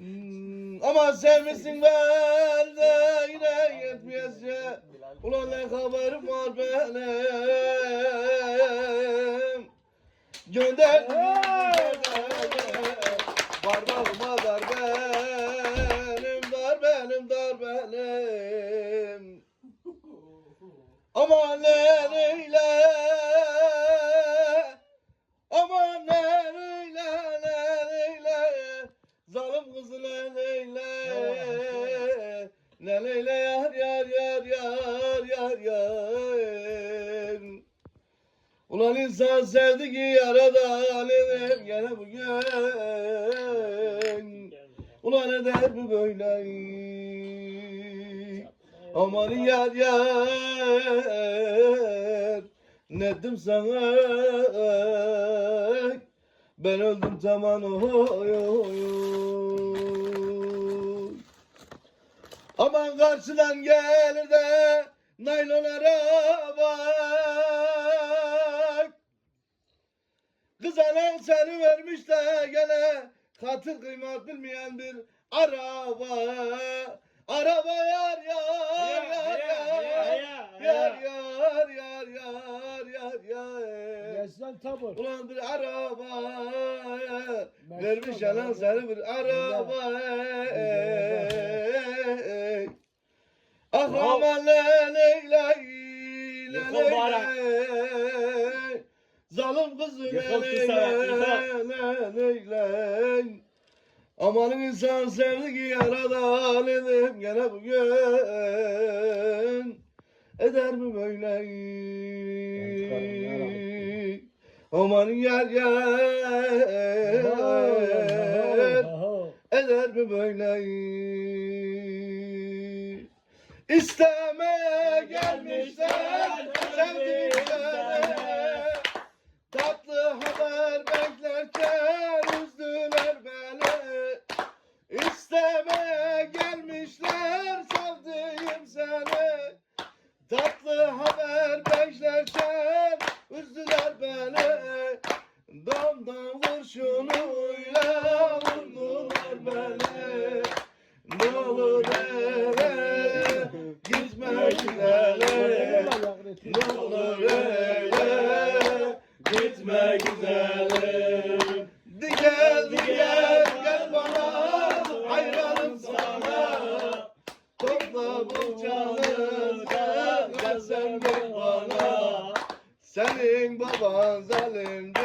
Hmm, ama sevmişsin ben de yine yetmeyece. Ulan ne haberim var benim. Gönderdim. Var bağıma dar benim, dar benim, dar benim. Aman ne öyle, ne öyle yar yar yar yar yar yar. Ulan insan sevdi ki yaradan eder gene bugün. Ulan eder mi böyle? Aman yar yar Nedim sana Ben öldüm tamam oy oy oy Aman karşıdan gelir de naylon araba Kız anan seni vermiş de gene Katır kıymat bilmeyen bir araba. Araba yar yar yar yar yar yar yar yar yar yar Yaşlan tabur. Ulan bir araba. Vermiş anan seni bir araba Ah aman le le le Zalim kızı Yıkıl le kız sana, le le le Amanın insan sevdi ki yaradan edip gene bugün. Eder mi böyle? Aman yer yer Eder mi böyle İstemeye gelmişler sevdiklerine Tatlı haber beklerken üzdüler beni. İstemeye gelmişler sevdiğim seni. Tatlı haber beklerken üzdüler pembe güzelim. Diker diker gel hayranım sana. Topla bu sen gel Senin baban zalimdi